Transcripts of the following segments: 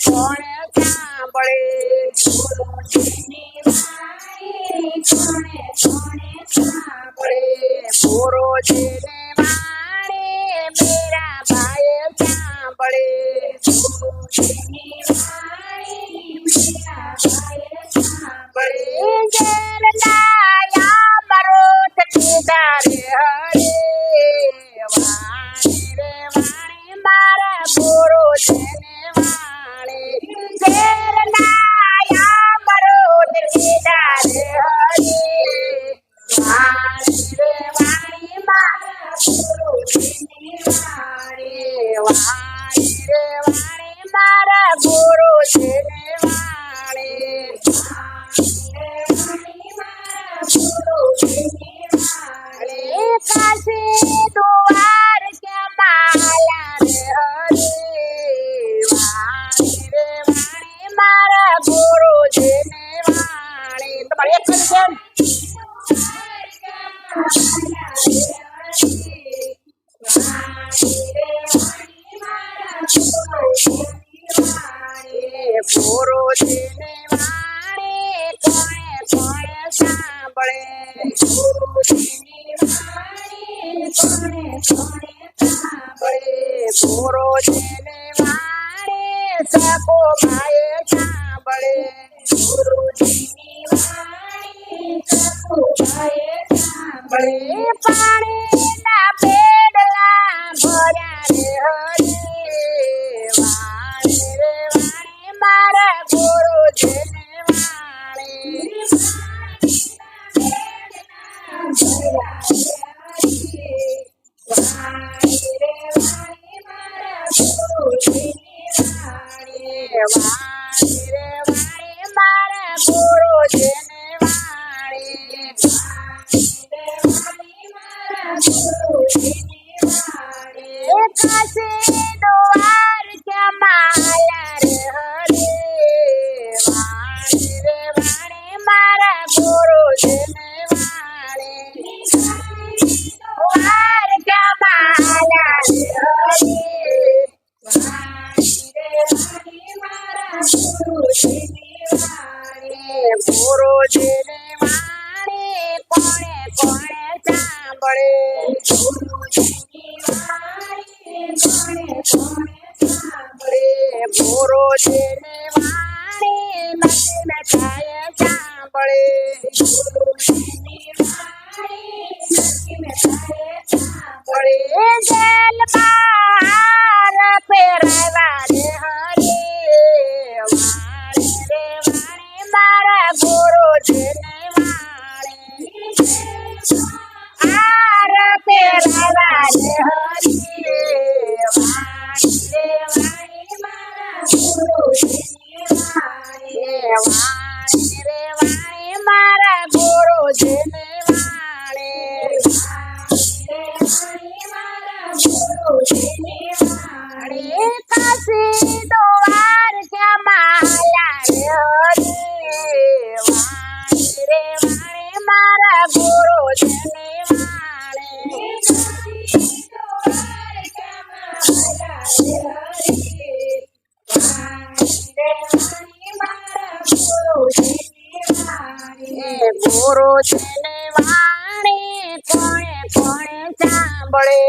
કોણે કોણે સાંભળે પૂરો જેને વાણી પૂરો જેને વાણી કોણે કોણે સાંભળે સાંભળે પૂરો જેને વાણી સકો ભાઈએ સાંભળે પાણીના ગુરુ જેને વાણી કાશી દુવાર કે માયા રે હરે વાણી રે વાણી મારા ગુરુ જેને વાણી વાર કે માયા રે હરે ગુરુ સાંભળે ગુરુ જેને વાણી નથી મેઠાએ સાંભળે સાંભળે જેલ બાર ગુરુ જેને વાણી કોણે કોણે સાંભળે.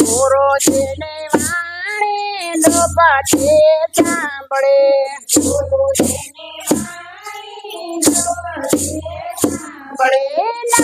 ગુરુ જેને વાણી લોપટે સાંભળે. સાંભળે. નવસો નવાણું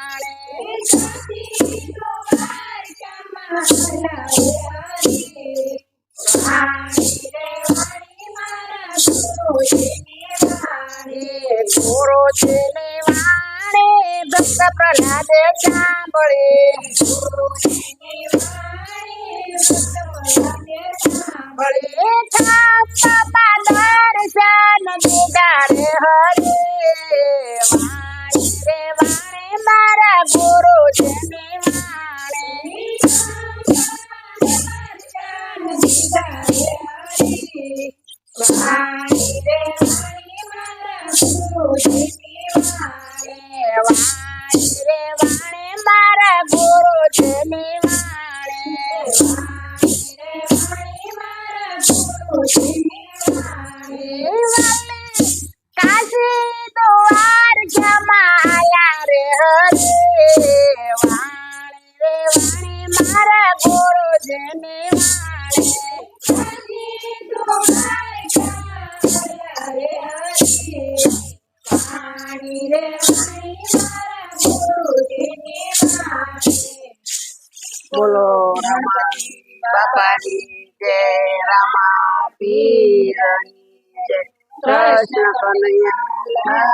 માયા રે હરે વાણી રે વાણી મારા ગુરુજીને વાણે ગુરુજીને વાણે ભક્ત પ્રહલાદે સાંભળે ભળે વાણી રે વાણે બોલો રમાજી બાપાની જય. રામા પીરની જય. કૃષ્ણ કનૈયા.